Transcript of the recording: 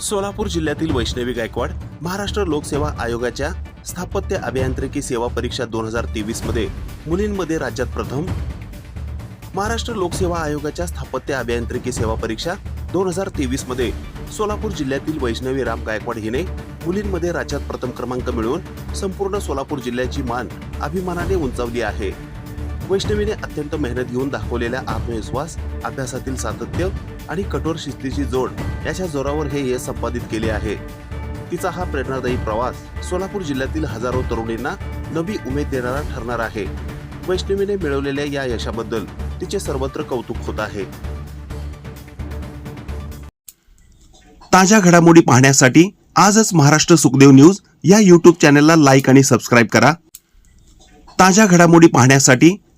सोलापूर जिल्ह्यातील वैष्णवी गायकवाड महाराष्ट्र लोकसेवा आयोगाच्या स्थापत्य अभियांत्रिकी सेवा परीक्षा दोन हजार तेवीसमध्ये मुलींमध्ये राज्यात प्रथम महाराष्ट्र लोकसेवा आयोगाच्या स्थापत्य अभियांत्रिकी सेवा परीक्षा दोन हजार तेवीसमध्ये सोलापूर जिल्ह्यातील वैष्णवी राम गायकवाड हिने मुलींमध्ये राज्यात प्रथम क्रमांक मिळवून संपूर्ण सोलापूर जिल्ह्याची मान अभिमानाने उंचावली आहे. वैष्णवीने अत्यंत मेहनत घेऊन दाखवलेला आत्मविश्वास अभ्यासातील सातत्य आणि कठोर शिस्तीची जोड याच्या जोरावर हे यश संपादित केले आहे. तिचा हा प्रेरणादायी प्रवास सोलापूर जिल्ह्यातील हजारो तरुणींना नवी उमेद देणारा ठरणार आहे. वैष्णवीने मिळवलेल्या या यशाबद्दल तिचे सर्वत्र कौतुक होत आहे. ताज्या घडामोडी पाहण्यासाठी आजच महाराष्ट्र सुखदेव न्यूज या यूट्यूब चॅनलला लाईक आणि सबस्क्राईब करा. ताज्या घडामोडी पाहण्यासाठी